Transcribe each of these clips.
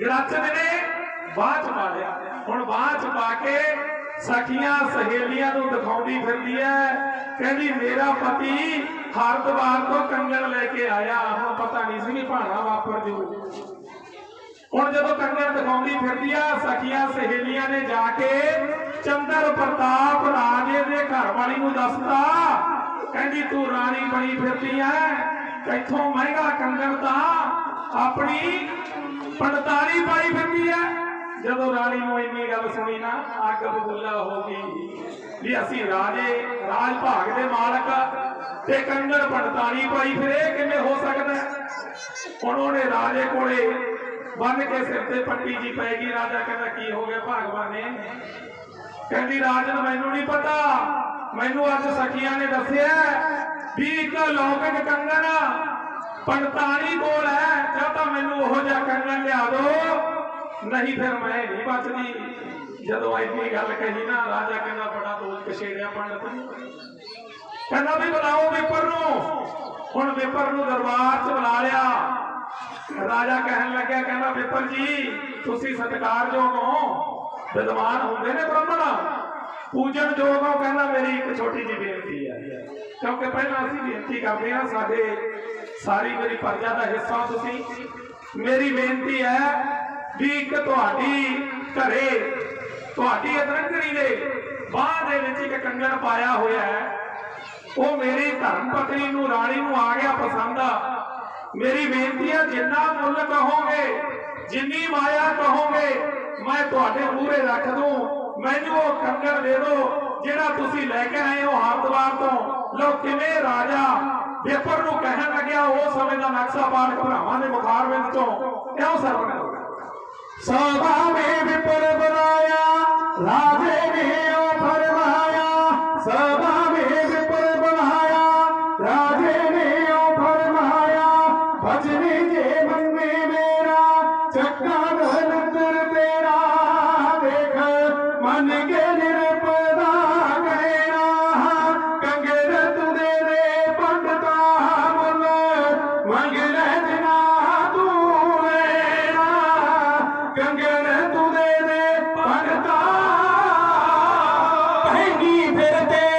ਗੜਾਚਨ ਨੇ ਬਾਅਦ ਪਾ ਲਿਆ। ਹੁਣ ਬਾਅਦ ਪਾ ਕੇ ਸਖੀਆਂ ਸਹੇਲੀਆਂ ਨੂੰ ਦਿਖਾਉਂਦੀ ਫਿਰਦੀ ਐ, ਕਹਿੰਦੀ, ਮੇਰਾ ਪਤੀ ਹਰਦੁਆਰ ਤੋਂ ਕੰਗਣ ਲੈ ਕੇ ਆਇਆ। ਹੁਣ ਪਤਾ ਨਹੀਂ ਸੀ ਵੀ ਭਾਣਾ ਵਾਪਰ ਜੂ। ਹੁਣ ਜਦੋਂ ਕੰਗਣ ਦਿਖਾਉਂਦੀ ਫਿਰਦੀ ਆ ਸਖੀਆਂ ਸਹੇਲੀਆਂ ਨੇ ਜਾ ਕੇ ਚੰਦਰ ਪ੍ਰਤਾਪ ਰਾਜੇ ਦੇ ਘਰ ਵਾਲੀ ਨੂੰ ਦੱਸਤਾ। ਕਹਿੰਦੀ, ਤੂੰ ਰਾਣੀ ਬਣੀ ਫਿਰਦੀ ਐ। ਇੱਥੋਂ ਮਹਿੰਗਾ ਕੰਗਣ ਤਾਂ ਆਪਣੀ ਪੜਤਾਲੀ ਪਾਈ ਫਿਰਦੀ ਹੈ। ਜਦੋਂ ਰਾਣੀ ਨੂੰ ਇੰਨੀ ਗੱਲ ਸੁਣੀ ਨਾ, ਅੱਗ ਬੁੱਲਾ ਹੋ ਗਈ ਵੀ ਅਸੀਂ ਰਾਜੇ ਰਾਜ ਭਾਗ ਦੇ ਮਾਲਕ ਤੇ ਕੰਗਣ ਪੜਤਾਲੀ ਪਾਈ ਫਿਰੇ, ਕਿਵੇਂ ਹੋ ਸਕਦਾ ਹੁਣ ਉਹਨੇ ਰਾਜੇ ਕੋਲੇ ਬੰਨ ਕੇ ਸਿਰ ਤੇ ਪੱਟੀ ਜੀ ਪੈ ਗਈ। ਰਾਜਾ ਕਹਿੰਦਾ, ਕੀ ਹੋ ਗਿਆ ਭਾਗਵਾਨੇ ਕਹਿੰਦੀ, ਰਾਜ ਨੂੰ ਮੈਨੂੰ ਨਹੀਂ ਪਤਾ। ਮੈਨੂੰ ਅੱਜ ਸਖੀਆਂ ਨੇ ਦੱਸਿਆ ਵੀ ਇੱਕ ਲੌਕਿਕ ਕੰਗਣ ਪੰਤਾਲੀ ਬੋਲ ਹੈ, ਜਾਂ ਤਾਂ ਮੈਨੂੰ ਉਹੋ ਜਿਹਾ ਕੰਗਣ ਲਿਆ ਦਿਓ ਨਹੀਂ ਫਿਰ ਮੈਂ ਨਹੀਂ ਬਚਦੀ। ਜਦੋਂ ਐਨੀ ਗੱਲ ਕਹੀ ਨਾ, ਰਾਜਾ ਕਹਿੰਦਾ ਬੜਾ ਦੋਲ ਕਸ਼ੇੜਿਆ ਪੰਡਤ। ਕਹਿੰਦਾ ਵੀ ਬੁਲਾਓ ਵਿਪਰ ਨੂੰ। ਹੁਣ ਵਿਪਰ ਨੂੰ ਦਰਬਾਰ 'ਚ ਬੁਲਾ ਲਿਆ। ਰਾਜਾ ਕਹਿਣ ਲੱਗਿਆ, ਕਹਿੰਦਾ, ਵਿਪਰ ਜੀ, ਤੁਸੀਂ ਸਤਿਕਾਰਯੋਗ ਹੋ। ਵਿਦਵਾਨ ਹੁੰਦੇ ਨੇ ਬ੍ਰਾਹਮਣ। ਪੂਜਨ ਯੋਗ ਉਹ ਕਹਿੰਦਾ, ਮੇਰੀ ਇੱਕ ਛੋਟੀ ਜਿਹੀ ਬੇਨਤੀ ਹੈ ਕਿਉਂਕਿ ਪਹਿਲਾਂ ਅਸੀਂ ਬੇਨਤੀ ਕਰਦੇ ਹਾਂ, ਸਾਡੇ ਸਾਰੀ ਮੇਰੀ ਪ੍ਰਜਾ ਦਾ ਹਿੱਸਾ ਤੁਸੀਂ। ਮੇਰੀ ਬੇਨਤੀ ਹੈ ਵੀ ਇੱਕ ਤੁਹਾਡੀ ਘਰੇ, ਤੁਹਾਡੀ ਅਦਰੰਗਣੀ ਦੇ ਬਾਹ ਦੇ ਵਿੱਚ ਇੱਕ ਕੰਗਣ ਪਾਇਆ ਹੋਇਆ ਹੈ। ਉਹ ਮੇਰੀ ਧਰਮ ਪਤਨੀ ਨੂੰ, ਰਾਣੀ ਨੂੰ ਆ ਗਿਆ ਪਸੰਦ ਆ। ਮੇਰੀ ਬੇਨਤੀ ਹੈ, ਜਿੰਨਾ ਮੁੱਲ ਕਹੋਗੇ, ਜਿੰਨੀ ਮਾਇਆ ਕਹੋਗੇ, ਮੈਂ ਤੁਹਾਡੇ ਮੂਹਰੇ ਰੱਖ ਦੂੰ। मैं वो कंगन दे दो जरा लैके आए हो हरिद्वार तो लो कि राजा। पेपर न कह लगे उस समय का नक्शा पाल भरावान ने बुखार बिंद तो। क्यों सर सभा में विपुल बनाया, राजे ने फरमाया सभा में विपुल बनाया, राजे ने फरमाया भजने के मन में मेरा, चक्का perder.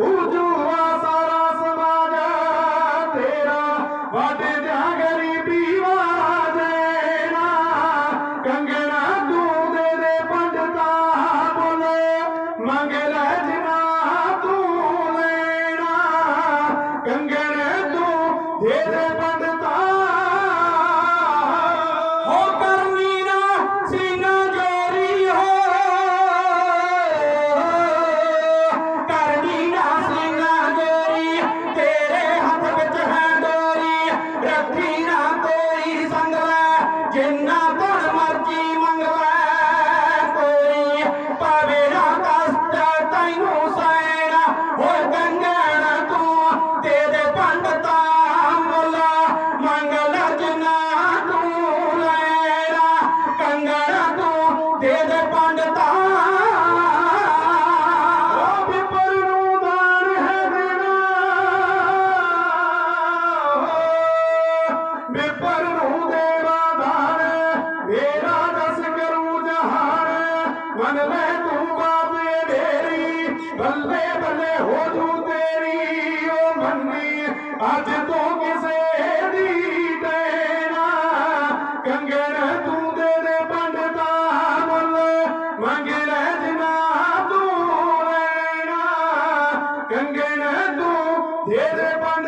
ਰਾਜੇ ਮਨ ਲੈ ਤੂੰ ਬਾਬੇ ਢੇਰੀ ਬੱਲੇ ਬੱਲੇ ਹੋ ਜੂ ਤੇਰੀ। ਓ ਮੰਨੀ ਅੱਜ ਤੋਂ ਕਿਸੇ ਦੀ ਦੇਣਾ ਕੰਗਣ ਤੂੰ ਦੇ ਦੇ ਪੰਡਤਾ ਮੁੱਲ, ਮੰਗ ਲੈ ਜਿਨਾ ਤੂੰ ਲੈਣਾ। ਕੰਗਣ ਤੂੰ ਦੇ ਦੇ ਪੰਡਤਾ